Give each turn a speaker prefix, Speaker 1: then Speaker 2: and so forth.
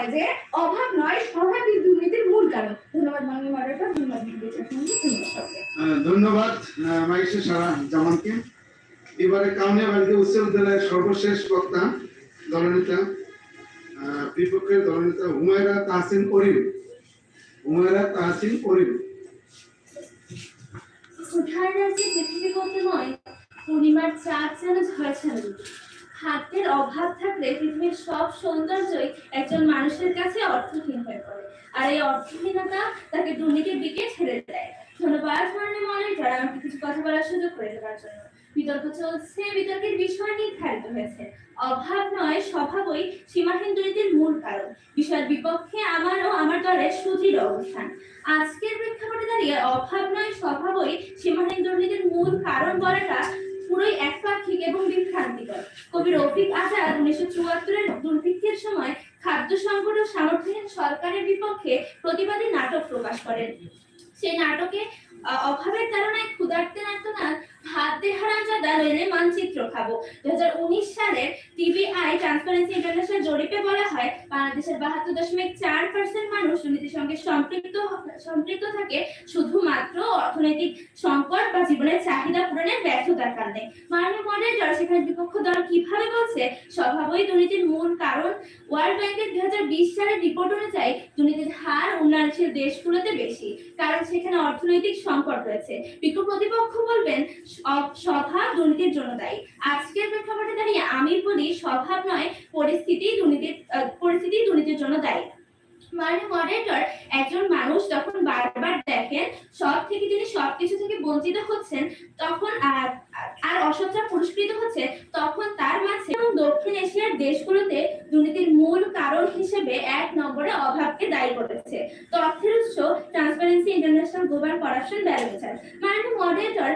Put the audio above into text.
Speaker 1: হয় যে অভাব নয় স্বভাবিক দুর্নীতির মূল কারণ। ধন্যবাদ মাননীয় মডারেটর ধন্যবাদ ধন্যবাদ
Speaker 2: মাইশা সারা জামানকে। এবারে কাউনিয়াবাড়িতে উচ্চ বিদ্যালয়ের সর্বশেষ বক্তা দলনেতা বিপক্ষের দলনেতা হুমায়রা তাহসিন করিম। হুমায়রা তাহসিন করিম।
Speaker 3: উঠার রাজ্যে পৃথিবী করতে নয় পূর্ণিমার চাঁদ যেন ঝরছে না খাদ্যের অভাব থাকলে পৃথিবীর সব সৌন্দর্যই একজন মানুষের কাছে অর্থহীন হয়ে পড়ে। আর এই অর্থহীনতা তাকে দুর্নীতির দিকে ছেড়ে দেয়। ধন্যবাদ মাননীয় মনিটর আমাকে কিছু কথা বলার সুযোগ করে দেওয়ার জন্য। বিতর্ক চলছে, বিতর্কের বিষয় নির্ধারিত হয়েছে। অভাব নয়, স্বভাবই সীমাহীন দুর্নীতির মূল কারণ। বিষয়ের বিপক্ষে আমারও আমার দলের সুদৃঢ় অবস্থান। আজকের প্রেক্ষাপটে দাঁড়িয়ে অভাব নয়, স্বভাবই সীমাহীন দুর্নীতির মূল কারণ বলাটা বিভ্রান্তিকর কবি রফিক আজাদ উনিশশো চুয়াত্তরের দুর্ভিক্ষের সময় খাদ্য সংকট ও সামর্থ্যহীন সরকারের বিপক্ষে প্রতিবাদী নাটক প্রকাশ করেন। সেই নাটকে অভাবের নাটনাথ ভাত দেহারা জাদা রেলে মানচিত্র খাব। দুহাজার উনিশ সালের টিবিআই ট্রান্সপারেন্সি ইন্টারন্যাশনাল জরিপে বলা হয়, বাংলাদেশের বাহাত্তর দশমিক চার পার্সেন্ট মানুষ দুর্নীতির সঙ্গে সম্পৃক্ত সম্পৃক্ত থাকে শুধুমাত্র অর্থনৈতিক সংকট বা জীবনের চাহিদা পূরণের ব্যর্থতার কারণে। মাননীয় মডারেটর সেখানে বিপক্ষ দল কীভাবে বলছে, স্বভাবই দুর্নীতির মূল কারণ। ওয়ার্ল্ড ব্যাংকের দুই হাজার বিশ সালের রিপোর্ট অনুযায়ী দুর্নীতির হার উন্নয়নশীল দেশগুলোতে বেশি, কারণ সেখানে অর্থনৈতিক সংকট রয়েছে। বিক্ষোভ প্রতিপক্ষ বলবেন স্বভাব দুর্নীতির জন্য দায়ী। আজকের প্রেক্ষাপটে দাঁড়িয়ে আমি বলি স্বভাব নয়, পরিস্থিতি দুর্নীতির পরিস্থিতি দুর্নীতির জন্য দায়ী। মাননীয় মডারেটর একজন মানুষ যখন বারবার দেখেন, সব থেকে তিনি সবকিছু থেকে বঞ্চিত হচ্ছেন, তখন আর অসচ্ছা পুরস্কৃত হচ্ছে তখন তার মাঝে দক্ষিণ এশিয়ার দেশগুলোতে দুর্নীতির মূল কারণ হিসেবে এক নম্বরে অভাবকে দায়ী করেছে। তথ্যের উৎস transparency international global corruption barometer মাননীয় মডারেটর